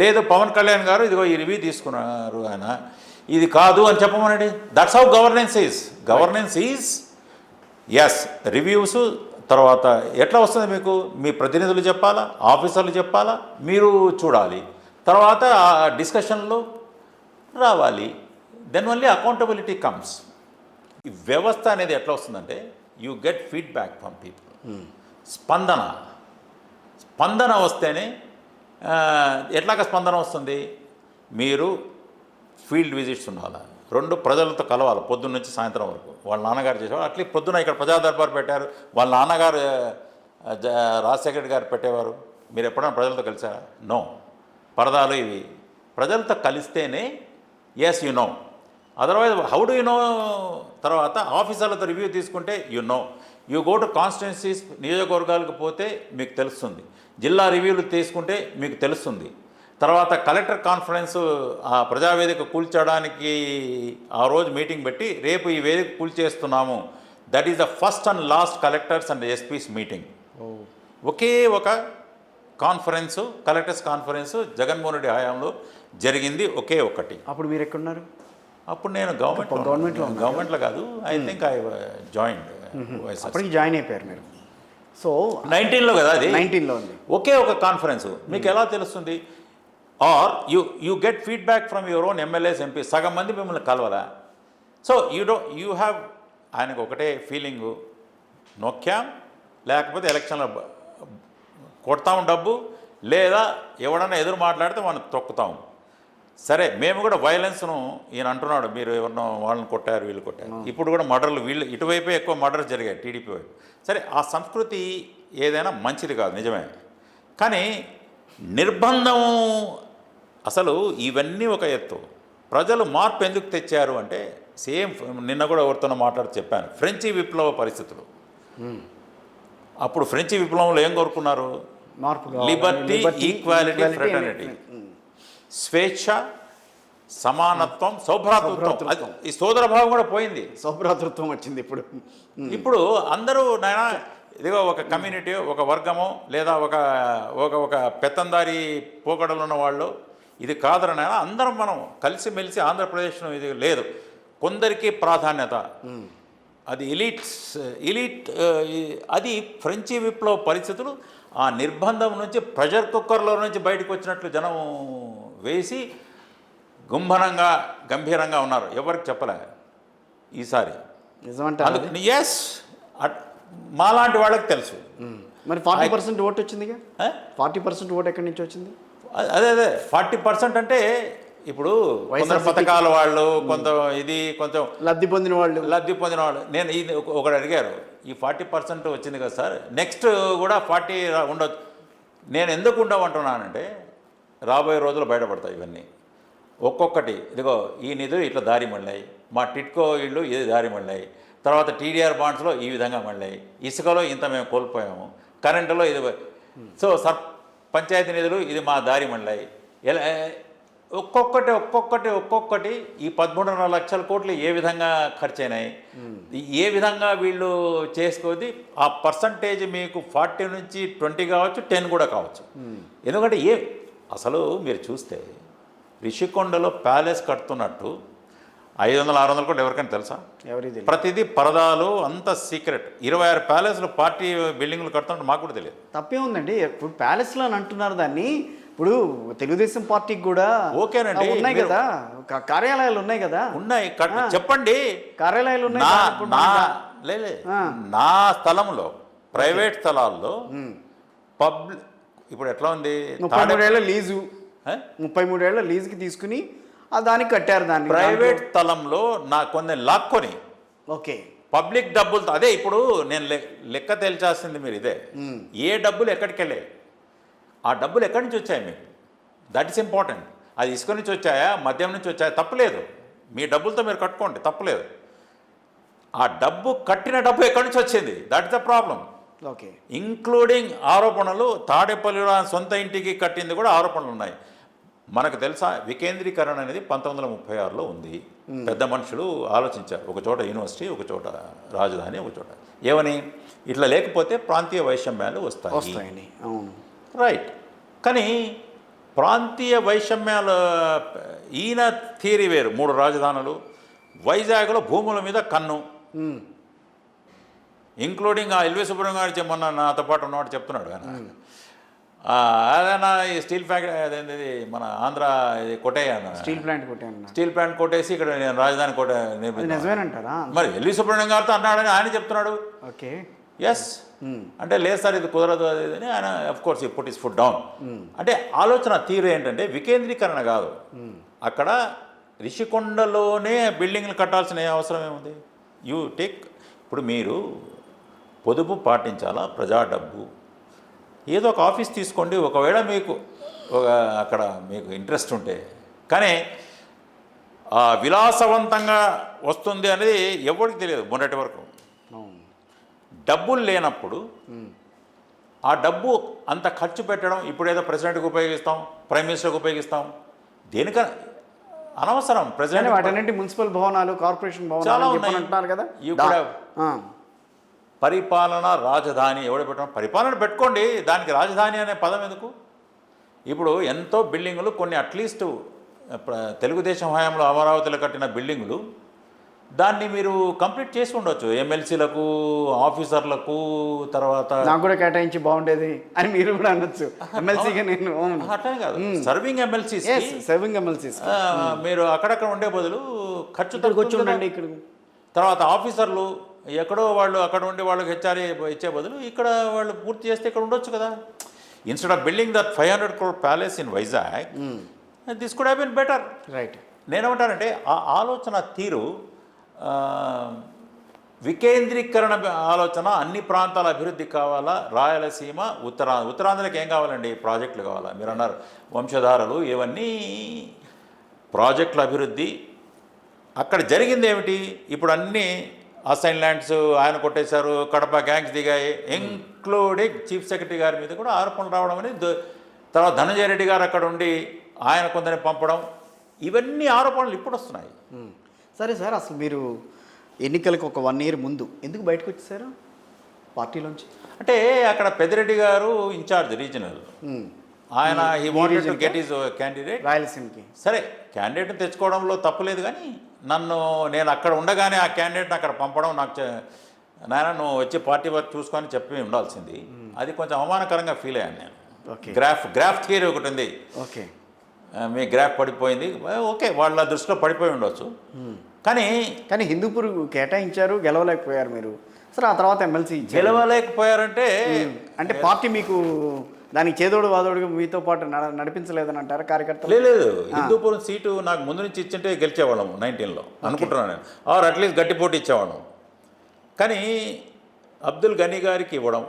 లేదు పవన్ కళ్యాణ్ గారు ఇదిగో ఈ రివ్యూ తీసుకున్నారు ఆయన. ఇది కాదు అని చెప్పమనండి. That's how governance is governance is yes reviews తర్వాత ఎట్లా వస్తుంది మీకు? మీ ప్రతినిధులు చెప్పాలా? ఆఫీసర్లు చెప్పాలా? మీరు చూడాలి. తర్వాత ఆ డిస్కషన్లో రావాలి. దెన్ ఓన్లీ అకౌంటబిలిటీ కమ్స్ ఈ వ్యవస్థ అనేది ఎట్లా వస్తుందంటే you get feedback from people స్పందన. స్పందన వస్తేనే ఎట్లాగ స్పందన వస్తుంది? మీరు ఫీల్డ్ విజిట్స్ ఉండాలి. రెండు ప్రజలతో కలవాలి పొద్దున్న నుంచి సాయంత్రం వరకు. వాళ్ళ నాన్నగారు చేసేవారు అట్లే పొద్దున ఇక్కడ ప్రజా దర్బార్ పెట్టారు. వాళ్ళ నాన్నగారు జ- రాజశేఖర గారు పెట్టేవారు. మీరు ఎప్పుడైనా ప్రజలతో కలిసారా? నో. పరదాలు ఇవి. ప్రజలతో కలిస్తేనే as you know otherwise how do you know తర్వాత ఆఫీసర్లతో రివ్యూ తీసుకుంటే you know you go to constituencies నియోజకవర్గాలకు పోతే మీకు తెలుస్తుంది. జిల్లా రివ్యూలు తీసుకుంటే మీకు తెలుస్తుంది. తర్వాత కలెక్టర్ కాన్ఫరెన్స్ ఆ ప్రజావేదిక కూల్చడానికి ఆ రోజు మీటింగ్ పెట్టి రేపు ఈ వేదిక కూల్చేస్తున్నాము. That is the first and last collectors and SPs meeting ఒకే ఒక conference collectors conference Jaganmohan Reddy హయాంలో జరిగింది ఒకే ఒకటి. అప్పుడు మీరు ఎక్కడున్నారు? అప్పుడు నేను గవర్నమెంట్ గవర్నమెంట్లో? గవర్నమెంట్లో కాదు I think I join join అయిపోయారు మీరు. సో నైన్టీన్లో కదా అది? నైన్టీన్లో ఉంది. ఒకే ఒక కాన్ఫరెన్స్ మీకు ఎలా తెలుస్తుంది? Are you you get feedback from your own MLAs MP సగం మంది మిమ్మల్ని కలవరా? So you do you have ఆయనకు ఒకటే ఫీలింగు నొక్కాం లేకపోతే ఎలక్షన్లో కొడతాం డబ్బు లేదా ఎవడన్నా ఎదురు మాట్లాడితే మనం తొక్కుతాం. సరే మేము కూడా వైలెన్స్ను ఈయన అంటున్నాడు మీరు ఎవరినో వాళ్ళని కొట్టారు వీళ్ళు కొట్టారు. ఇప్పుడు కూడా మర్డర్లు వీళ్ళు ఇటువైపే ఎక్కువ మర్డర్స్ జరిగాయి టీడీపీ వైపు. సరే ఆ సంస్కృతి ఏదైనా మంచిది కాదు నిజమే. కానీ నిర్బంధం అసలు ఇవన్నీ ఒక ఎత్తు. ప్రజలు మార్పు ఎందుకు తెచ్చారు అంటే సేమ్ నిన్న కూడా ఎవరితోనో మాట్లాడి చెప్పాను ఫ్రెంచి విప్లవ పరిస్థితులు. అప్పుడు ఫ్రెంచి విప్లవంలో ఏం కోరుకున్నారు. Liberty equality fraternity. స్వేచ్ఛ సమానత్వం సౌభ్రాతృత్వం. ఈ సోదర భావం కూడా పోయింది. సౌభ్రాతృత్వం వచ్చింది ఇప్పుడు. ఇప్పుడు అందరూ నాయన ఇదిగో ఒక కమ్యూనిటీ ఒక వర్గము లేదా ఒక ఒక ఒక పెత్తందారి పోకడలు ఉన్న వాళ్ళు ఇది నాయన అందరం మనం కలిసిమెలిసి ఆంధ్రప్రదేశ్ను ఇది లేదు. కొందరికి ప్రాధాన్యత. అది ఇలీట్స్ ఇలీట్ అది ఫ్రెంచి విప్లవ పరిస్థితులు ఆ నిర్బంధం నుంచి ప్రెషర్ కుక్కర్లో నుంచి బయటకు వచ్చినట్లు జనం వేసి గుంభనంగా గంభీరంగా ఉన్నారు. ఎవరికి చెప్పలే? ఈసారి. నిజమంటారు? అందుకు ఎస్ మాలాంటి వాళ్ళకి తెలుసు. మరి ఫార్టీ పర్సెంట్ ఓటు వచ్చిందిగా ఆ? ఫార్టీ పర్సెంట్ ఓటు ఎక్కడి నుంచి వచ్చింది? అదే అదే. ఫార్టీ పర్సెంట్ అంటే ఇప్పుడు కొందరు పథకాల వాళ్ళు కొంత ఇది కొంచెం లబ్ధి పొందిన వాళ్ళు. లబ్ధి పొందిన వాళ్ళు. నేను ఇది ఒక- ఒకడు అడిగారు ఈ ఫార్టీ పర్సెంట్ వచ్చింది కదా సార్? నెక్స్ట్ కూడా ఫార్టీ ఉండొచ్చు. నేను ఎందుకు ఉండమంటున్నానంటే రాబోయే రోజులు బయటపడతాయి ఇవన్నీ. ఒక్కొక్కటి ఇదిగో ఈ నిధులు ఇట్లా దారి మళ్ళాయి. మా టిట్కో ఇళ్ళు ఇది దారి మళ్ళాయి. తర్వాత టీడీఆర్ బాండ్స్లో ఈ విధంగా మళ్ళాయి. ఇసుకలో ఇంత మేము కోల్పోయాము. కరెంటులో ఇది సో సర్ పంచాయతీ నిధులు ఇది మా దారి మళ్ళాయి. ఎలా ఒక్కొక్కటి ఒక్కొక్కటి ఒక్కొక్కటి ఈ పదమూడున్నర లక్షల కోట్లు ఏ విధంగా ఖర్చు అయినాయి ఏ విధంగా వీళ్ళు చేసుకోది? ఆ పర్సంటేజ్ మీకు ఫార్టీ నుంచి ట్వంటీ కావచ్చు టెన్ కూడా కావచ్చు. ఎందుకంటే ఏ అసలు మీరు చూస్తే రిషికొండలో ప్యాలెస్ కడుతున్నట్టు ఐదు వందల ఆరు వందల కోట్లు ఎవరికైనా తెలుసా? ఎవరికి తెలియదు. ప్రతిదీ పరదాలు అంత సీక్రెట్. ఇరవై ఆరు ప్యాలెస్లు పార్టీ బిల్డింగ్లు కడుతున్నట్టు మాకు కూడా తెలియదు. తప్పే ఉందండి. ఇప్పుడు ప్యాలెస్లో అని అంటున్నారు దాన్ని. ఇప్పుడు తెలుగుదేశం పార్టీకి కూడా ఓకేనండి, ఉన్నాయి కదా. కార్యాలయాలు ఉన్నాయి కదా. ఉన్నాయి. చెప్పండి. కార్యాలయాలు ఉన్నాయి. నా స్థలంలో ప్రైవేట్ స్థలాల్లో పబ్లిక్ ఇప్పుడు ఎట్లా ఉంది? ముప్పై మూడేళ్ళ లీజు? ముప్పై మూడేళ్ళ లీజుకి తీసుకుని ఆ దానికి కట్టారు దాన్ని. ప్రైవేట్ స్థలంలో నా కొన్ని లాక్కొని ఓకే. పబ్లిక్ డబ్బులతో అదే ఇప్పుడు నేను లెక్క తేల్చాల్సింది మీరు ఇదే. ఏ డబ్బులు ఎక్కడికి వెళ్ళాయి ఆ డబ్బులు ఎక్కడి నుంచి వచ్చాయి మీకు? దట్ ఇస్ ఇంపార్టెంట్ అది ఇసుక నుంచి వచ్చాయా? మద్యం నుంచి వచ్చాయా? తప్పులేదు. మీ డబ్బులతో మీరు కట్టుకోండి. తప్పులేదు. ఆ డబ్బు కట్టిన డబ్బు ఎక్కడి నుంచి వచ్చింది? That is the problem okay. Including ఆరోపణలు తాడేపల్లిలో సొంత ఇంటికి కట్టింది కూడా ఆరోపణలు ఉన్నాయి. మనకు తెలుసా వికేంద్రీకరణ అనేది పంతొమ్మిది వందల ముప్పై ఆరులో ఉంది. పెద్ద మనుషులు ఆలోచించారు. ఒక చోట యూనివర్సిటీ ఒక చోట రాజధాని ఒక చోట. ఏమని? ఇట్లా లేకపోతే ప్రాంతీయ వైషమ్యాలు వస్తాయి. అవును. రైట్. కానీ ప్రాంతీయ వైషమ్యాలు ఈయన థియరీ వేరు. మూడు రాజధానులు. వైజాగ్లో భూముల మీద కన్ను. ఇంక్లూడింగ్ ఆ ఎల్వి సుబ్రహ్మణ్యం గారు మొన్న నాతో పాటు ఉన్నవాడు చెప్తున్నాడు ఆయన. అదేనా ఈ స్టీల్ ఫ్యాక్టరీ అదేంటిది మన ఆంధ్ర ఇది కొట్టేయ స్టీల్ ప్లాంట్ కొట్టాను స్టీల్ ప్లాంట్ కొట్టేసి ఇక్కడ నేను రాజధాని కోట. నిజమేనంటారా? మరి ఎల్వి సుబ్రహ్మణ్యం గారితో అన్నాడని ఆయన చెప్తున్నాడు. ఓకే. ఎస్ అంటే లేదు సార్ ఇది కుదరదు అది ఇది అని ఆయన course put his foot down అంటే ఆలోచన తీరు ఏంటంటే వికేంద్రీకరణ కాదు. అక్కడ రిషికొండలోనే బిల్డింగ్లు కట్టాల్సిన అవసరం ఏముంది? యూ టేక్ ఇప్పుడు మీరు పొదుపు పాటించాలా ప్రజా డబ్బు? ఏదో ఒక ఆఫీస్ తీసుకోండి ఒకవేళ మీకు ఒక అక్కడ మీకు ఇంట్రెస్ట్ ఉంటే. కానీ ఆ విలాసవంతంగా వస్తుంది అనేది ఎవరికి తెలియదు మొన్నటి వరకు. డబ్బులు లేనప్పుడు ఆ డబ్బు అంత ఖర్చు పెట్టడం ఇప్పుడు ఏదో ప్రెసిడెంట్కి ఉపయోగిస్తాం ప్రైమ్ మినిస్టర్కి ఉపయోగిస్తాం దేనికన్నా అనవసరం. ప్రెసిడెంట్ వాటన్నింటి మున్సిపల్ భవనాలు కార్పొరేషన్ చాలా భవనాలు చెప్పని ఉన్నాయి. కదా You దా- could have- ఆ, పరిపాలన రాజధాని. ఎవడు పెట్టడం? పరిపాలన పెట్టుకోండి. దానికి రాజధాని అనే పదం ఎందుకు? ఇప్పుడు ఎంతో బిల్డింగులు కొన్ని అట్లీస్ట్ తెలుగుదేశం హయాంలో అమరావతిలో కట్టిన బిల్డింగులు దాన్ని మీరు కంప్లీట్ చేసి ఉండొచ్చు. ఎమ్మెల్సీలకు ఆఫీసర్లకు తర్వాత నాకు కూడా కేటాయించి బాగుండేది అని మీరు కూడా అనొచ్చు. ఎమ్మెల్సీగా నేను అట్లనే కాదు. సర్వింగ్ ఎమ్మెల్సీస్ సర్వింగ్ ఎమ్మెల్సీస్ మీరు అక్కడక్కడ ఉండే బదులు ఖర్చు కదా. ఇక్కడ తర్వాత ఆఫీసర్లు ఎక్కడో వాళ్ళు అక్కడ ఉండి వాళ్ళకి హెచ్ఆర్ఏ ఇచ్చే బదులు ఇక్కడ వాళ్ళు పూర్తి చేస్తే ఇక్కడ ఉండొచ్చు కదా. Instead of building that five hundred crore palace in Vizag this could have been better right నేనేమంటానంటే ఆ ఆలోచన తీరు వికేంద్రీకరణ ఆలోచన అన్ని ప్రాంతాల అభివృద్ధి కావాలా? రాయలసీమ ఉత్తరా ఉత్తరాంధ్రకి ఏం కావాలండి? ప్రాజెక్టులు కావాలా? మీరు అన్నారు వంశధారలు ఇవన్నీ ప్రాజెక్టుల అభివృద్ధి. అక్కడ జరిగింది ఏమిటి? ఇప్పుడు అన్ని అసైన్ ల్యాండ్స్ ఆయన కొట్టేశారు కడప గ్యాంగ్స్ దిగాయి ఇంక్లూడింగ్ చీఫ్ సెక్రటరీ గారి మీద కూడా ఆరోపణలు రావడం అనేది ద- తర్వాత ధనంజయ రెడ్డి గారు అక్కడ ఉండి ఆయన కొందరిని పంపడం ఇవన్నీ ఆరోపణలు ఇప్పుడు వస్తున్నాయి. సరే సార్ అసలు మీరు ఎన్నికలకు ఒక వన్ ఇయర్ ముందు ఎందుకు బయటకు వచ్చేసారు పార్టీలోంచి? అంటే అక్కడ పెద్దిరెడ్డి గారు ఇన్ఛార్జ్ రీజనల్. ఆయన he wanted to get his candidate రాయలసీమకి. సరే క్యాండిడేట్ని తెచ్చుకోవడంలో తప్పులేదు కానీ నన్ను నేను అక్కడ ఉండగానే ఆ క్యాండిడేట్ని అక్కడ పంపడం నాకు నాయన నువ్వు వచ్చి పార్టీ వర్క్ చూసుకొని చెప్పి ఉండాల్సింది. అది కొంచెం అవమానకరంగా ఫీల్ అయ్యాను నేను. ఓకే. గ్రాఫ్ గ్రాఫ్ థియరీ ఒకటి ఉంది. ఓకే. మీ గ్రాఫ్ పడిపోయింది. ఓకే వాళ్ళ దృష్టిలో పడిపోయి ఉండొచ్చు. కానీ కానీ హిందూపూర్ కేటాయించారు గెలవలేకపోయారు మీరు. సరే ఆ తర్వాత ఎమ్మెల్సీ గెలవలేకపోయారంటే అంటే పార్టీ మీకు దానికి చేదోడు వాదోడుగా మీతో పాటు నడ- నడిపించలేదని అంటారా కార్యకర్తలు? లేదు లేదు. హిందూపురం సీటు నాకు ముందు నుంచి ఇచ్చింటే గెలిచేవాళ్ళము నైన్టీన్లో. అనుకుంటున్నాను నేను. ఆర్ అట్లీస్ట్ గట్టి పోటీ ఇచ్చేవాళ్ళం. కానీ అబ్దుల్ గనీ గారికి ఇవ్వడం.